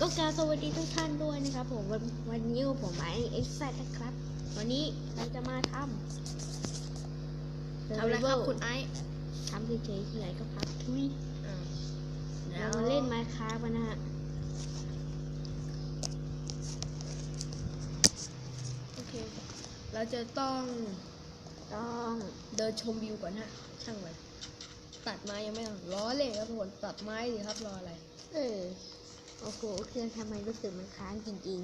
ก็กรารสวัสดีทุกท่านด้วยนะครับผมวันวันนี้ผมไอเอ็กซ์นะครับ วันนี้เราจะมาทำทำอะไรครับคุณไอซ์ทำเฉยๆที่ไหนก็พักทุยอ่าเรามาเล่นไมค์ค้ากันนะฮะโอเค เราจะต้องต้องเดินชมวิวก่อนฮะช่างมันตัดไม้ยังไม่ต้องล้อเลยครับทุกคนตัดไม้ดิครับรออะไร เออ โอ้โห เครื่องทำไมรู้สึกมันค้างจริง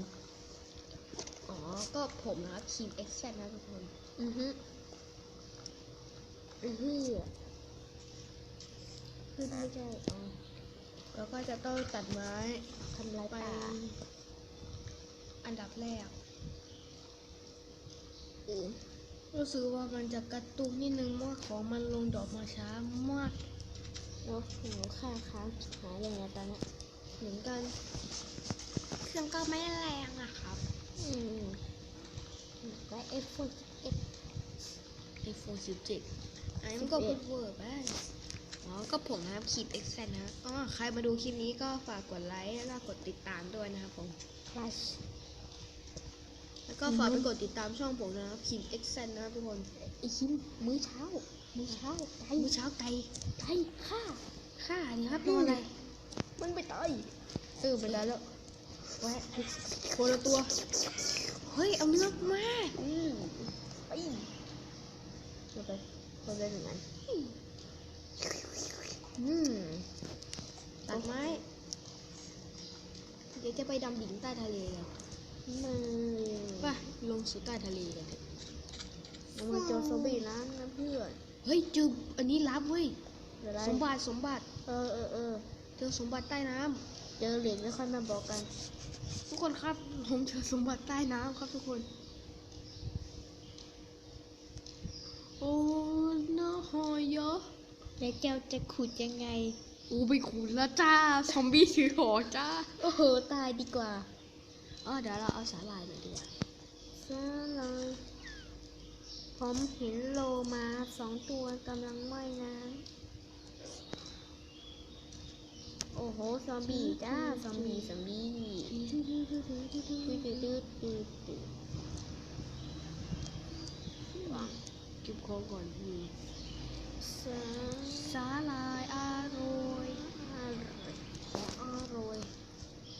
อ๋อ ก็ผมนะครับคีมเอ็กซ์แนะทุกคนๆอือฮึอือฮึขึ้นไม่ได้อ๋อแล้วก็จะต้องตัดไม้ทำลายไปป่าอันดับแรกอือรู้สึกว่ามันจะกระตุกนิดนึงเพราะว่าของมันลงดอกมาช้ามากโอ้โหค่าค้างหายยังไงตอนเนี้ย เหมือนกัน เครื่องก็ไม่แรงอะครับ อืมและเอฟโฟนเอ็ก iPhone 17อันนี้มันก็11เพิ่งเวอร์ไปอ๋อ ก็ผมนะครับคีบ X นะอ๋อใครมาดูคลิปนี้ก็ฝากกดไลค์แล้วก็กดติดตามด้วยนะครับผมพลัสแล้วก็ฝากไปกดติดตามช่องผมนะครับคีบ X นะครับทุกคนไอคิมมื้อเช้า มื้อเช้าไก่เมื่อเช้าไก่ไก่ฆ่าฆ่านี่ครับรออะไร มันไปตายเออไปแล้วแล้วแวะคนละตัว เฮ้ย เอาเนื้อมาอืมไปเราไปเราไปเหมือนกันอืมตัดไม้ เดี๋ยวจะไปดำดิ่งใต้ทะเลกันมาไปลงสู่ใต้ทะเลกันเถอะเรามาเจอซอมบี้น้ำนะเพื่อน เฮ้ยเจออันนี้ลับเว้ยเดี๋ยวอะไรสมบัติสมบัติ เออเออเออ เจอสมบัติใต้น้ำเจอเหรียญไม่ค่อยมาบอกกัน ทุกคนครับผมเจอสมบัติใต้น้ำครับทุกคน โอ้น่าหอยเยอะแล้วเจ้าจะขุดยังไง อูไปขุดแล้วจ้าซอมบี้ถือหอกจ้า โอ้โหตายดีกว่าเออเดี๋ยวเราเอาสาหร่ายหน่อยดีกว่าซะเลยผมเห็นโลมาสองตัวกำลังว่ายน้ำโอ้โห ซอมบี้จ้า ซอมบี้ ซอมบี้ตืดตืดตืดตืดตืดวางเก็บของก่อนนี่สาหร่ายอร่อยอร่อยอร่อย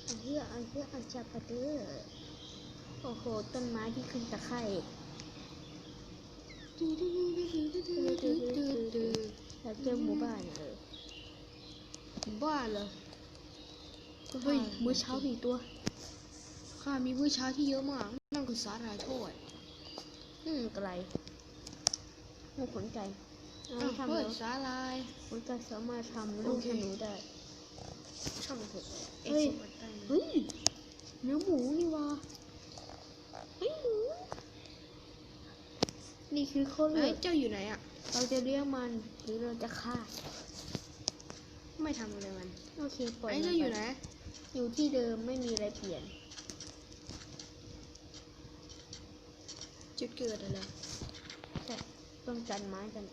อันเฮียอันเฮียอันจับปะเด้อโอ้โห ต้นไม้ที่ขึ้นตะไคร่แล้วเจอหมู่บ้านเออ บ้าเหรอก็เฮ้ยว่ามื้อเช้ามีตัวข้ามีมื้อเช้าที่เยอะมาก นั่นคือสาหร่ายทอดอืมไกลหูขนไก่เอาอ้าวทำเฮ้ยแล้วสาหร่ายขนไก่สามารถทำลูกโอเคธนูได้ช่างมันเถอะเฮ้ยสมบัติใต้น้ำเฮ้ยเนื้อหมูนี่วะเฮ้ยหมูนี่คือข้อเลืเฮ้อยกเจ้าอยู่ไหนอะ เราจะเลี้ยงมันหรือเราจะฆ่า ไม่ทำอะไรมัน โอเคปล่อยไอ้มันเจ้าอยู่ไหนไปอยู่ที่เดิมไม่มีอะไรเปลี่ยน จุดเกิดอะไรแต่ต้องจันไม้กัน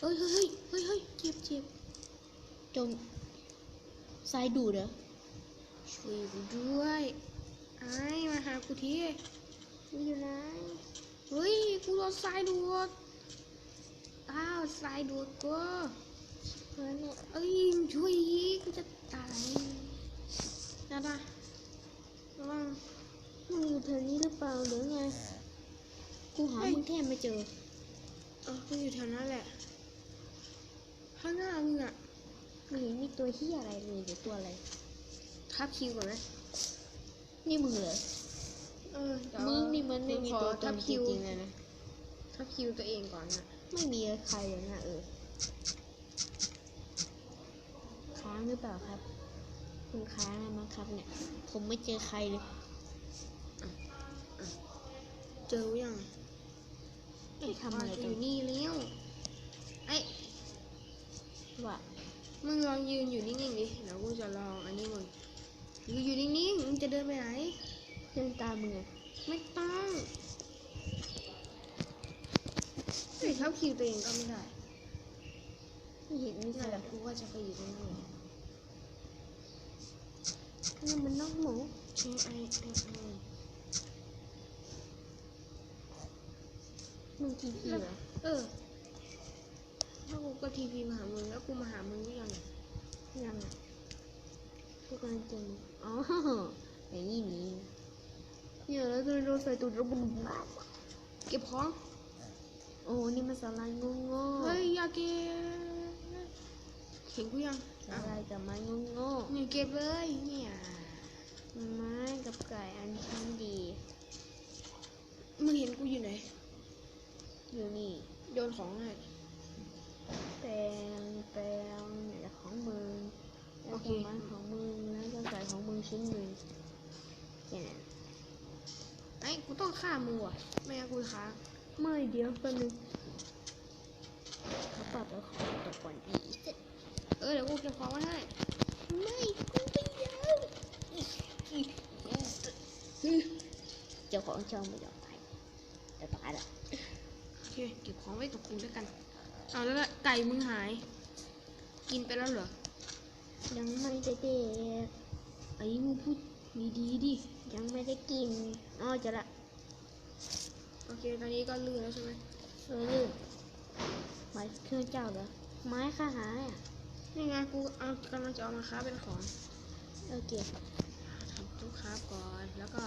เฮ้ยเฮ้ยเฮ้ยเฮ้ยเจ็บเจ็บจมทรายดูดเหรอช่วยกูด้วยไอ้มาหากูทีมันอยู่ไหนเฮ้ยกูโดนทรายดูดอ้าวทรายดูดกู เฮ้ยเนี่ยเอ้ยช่วยอีกกูจะตายนะนะระวังมึงอยู่แถวนี้หรือเปล่าหรือไง กูหาเฮ้ยมึงแทบไม่เจอเออกูอยู่แถวนั้นแหละ ข้างหน้ามึงอะไม่เห็นมีตัวเฮียอะไรเลยเดี๋ยวตัวอะไรทับคิวก่อนนะนี่มึงเหรอเออเดี๋ยวมึงนี่มันไม่มีขอตัวตทันบจคิวริงๆเลยนะทับคิวตัวเองก่อนนะไม่มีใครเลยนะเออ ค้างหรือเปล่าครับ คุณค้างอะไรมั้งครับเนี่ย ผมไม่เจอใครเลย เจอยังไม่ทำอะไรอกันยู่นี่แล้วไอ้ว่ามึงลองยืนอยู่นิ่งๆดิเดี๋ยวกูจะลองอันนี้มึงยืนอยู่นิ่งๆมึงจะเดินไปไหนเดินตามมึงไงไม่ต้องเฮ้ยทับคิวตัวเองก็ไม่ได้ไม่เห็นมีใครนั่นแหละกูว่าจะไปอยู่ตรงนี้ นนี่มันน้องหมู A I M I มึงทีพีเหรอ เออ ถ้ากูก็ทีพีมาหามึงแล้วกูมาหามึงหรือยังเนี่ยยังอะกูกำลังเจอมึงอ๋ออย่างนี้นี่เนี่ยแล้วโดนใส่ตูดแล้วบุ้มเก็บของ โอ้ นี่มันสไลด์งงงเฮ้ยอยาเก็บเห็นกูยังส อ้าวไลด์กับไม้งงงนี่เก็บเลยเนี่ยไม้กับไก่อันชั้นดี มึงเห็นกูอยู่ไหน อยู่นี่โยนของให้แปลงแปลงเนี่ยของมึงแล้วโอเคก็ไม้ของมึงแล้วก็ไก่ของมึงชิ้นหนึ่งแค่นั้นไอ้กูต้องฆ่ามึงว่ะไม่งั้นกูค้างไม่เดี๋ยวแป๊บนึงเขาปรับแล้วของตกก่อนอีก เออเดี๋ยวกูเก็บของไว้ให้ ไม่กูไม่ยอมเจ้าของช่องไม่ยอมไปจะตายละโอเคเก็บของไว้กับกูด้วยกัน เอาแล้วละไก่มึงหาย กินไปแล้วเหรอ ยังไม่ได้เด็กไอ้มึงพูดดีดีดิ ยังไม่ได้กินอ๋อจะละ โอเค ตอนนี้ก็ลื่นแล้วใช่ไหมเออลืมไม้เครื่องเจ้าเหรอ ไม้ข้าหายอะ นี่ไงกูเอากำลังจะเอามาค้าเป็นของโอเคทำตู้ค้าก่อน แล้วก็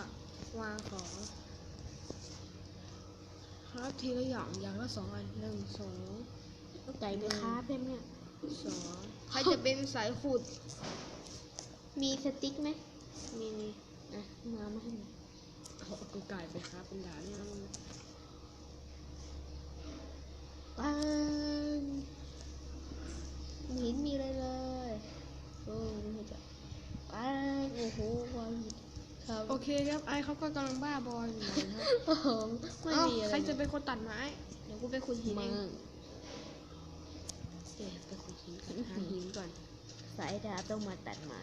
วางของครับทีละอย่างอย่างละสองอันหนึ่งสองเอาไก่ไปค้าเพิ่มเนี่ยสองใครจะเป็นสายขุด มีสติ๊กไหมมีนี่อะมามาให้หน่อยเอาเอากูไก่ไปค้าเป็นด่านเนี่ยนะมึงปังไม่ เห็นมีอะไรเลยโอ้ไม่เห็นจะปังโอ้โหวางหินครับโอเคครับไอ้เขาก็กำลังบ้าบอลอยู่นะครับโอ้โหไม่เอ้ามีอะไรใครจะเป็นคนตัดไม้เดี๋ยวกูไปขุดหินมึเองงเดี๋ยวไปขุดหินก่อนหาหินก่อนสายดาบต้องมาตัดไม้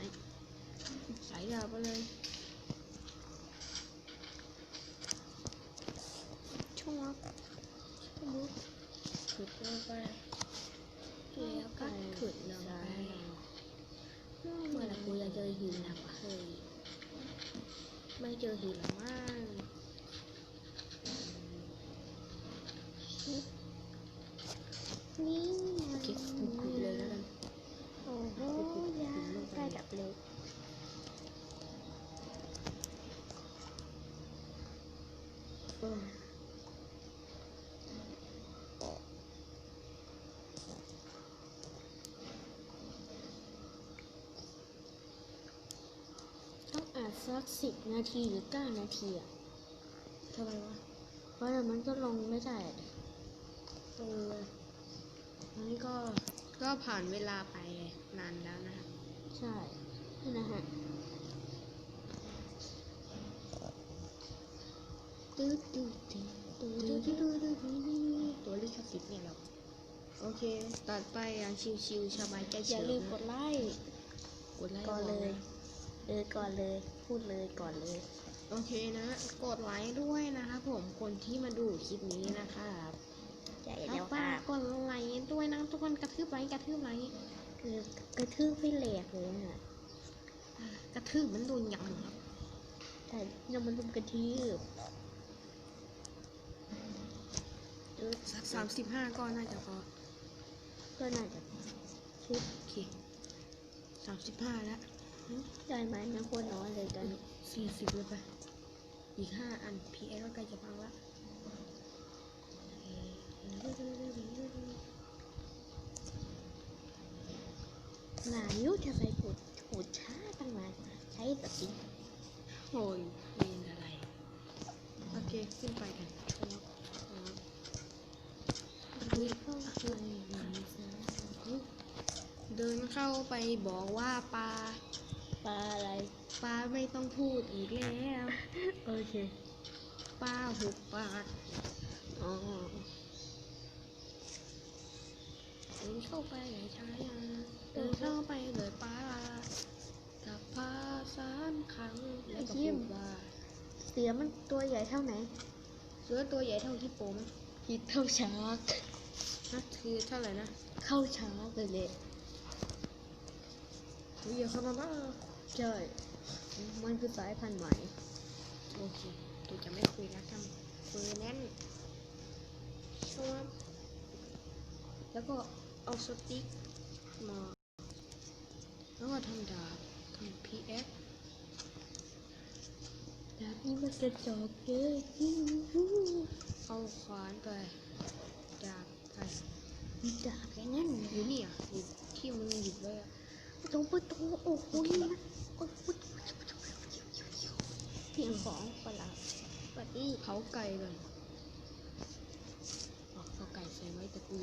สายดาวไปเลยช่วงมุกขุดลงไป แล้วก็ขุดลงไปเมื่อไหร่กูจะเจอหินหนักเคยไม่เจอหินหรอกมั้งนี่ สักสิบนาทีหรือเก้านาทีอะทำไมวะ เพราะมันก็ลงไม่ได้ตัวมันก็ก็ผ่านเวลาไปนานแล้วนะใช่นะฮะตึ๊ดตึ๊ดตึ๊ดตึ๊ดตึ๊ดตึ๊ดตึ๊ดตัวลิขสิทธิ์เนี่ยเราโอเคตัดไปอย่างชิวๆสบายใจเฉยอย่าลืมกดไลค์กดไลค์ก่อนเลย เออก่อนเลย พูดเลยก่อนเลย โอเคนะ กดไลค์ด้วยนะครับผมคนที่มาดูคลิปนี้นะครับใช่แล้แล้ววฝาค่ะกกดไลค์ด้วยนะทุกคนกระทืบไลค์กระทืบไลค์คือกระทืบไม่แหลกเลยน่ะกระทืบมันโดนยำครับแต่ยังมันรุมกระทืบเออสักสามสิบห้าก็น่าจะพอก็น่าจะชุดโอเคสามสิบห้าแล้ว ได้ไหมนะโคตรน้อยเลยตอนนี้สี่สิบเลยไปอีกห้าอัน PS ก็ใกล้จะพังละหนายุจะไปขุดขุดช้าตั้งนานใช้สติ๊กโอ้ยเรียนอะไร โอเค ขึ้นไปกันเฮ้ยเข้าไปในสาเดินเข้าไปบอกว่าปลา ปลาอะไร ปลาไม่ต้องพูดอีกแล้วโอเคปลาหุบปากอ๋อเดินเข้าไปไหนช้ายังเดินเข้าไปเลยปลากับปลาสามครั้งแล้วก็พูดว่าเสือมันตัวใหญ่เท่าไหน เสือตัวใหญ่เท่าฮิปโปไหมคิดเท่าช้างนะคือเท่าไหร่นะ เข้าช้างเลยเลยเฮ้ยอย่าเข้ามาบ้า ใช่ มันคือสายพันธุ์ใหม่ โอเคตูจะไม่คุยแล้วทำคุยแน่นชวบแล้วก็เอาสติ๊กมา แล้วก็ทำดาบทำพีเอฟแบบนี้มันกระจอกเกินเอาขวานไป ดาบไปมีดาบอย่างนั้นอยู่นี่อะอยู่ที่มึงหยิบไว้อะ ตรงประตูโอ้โหนี่มันโอ้โหเพียงของปลาปลาที่เขาไก่ก่อนเขาไก่ใส่ไว้ตะกู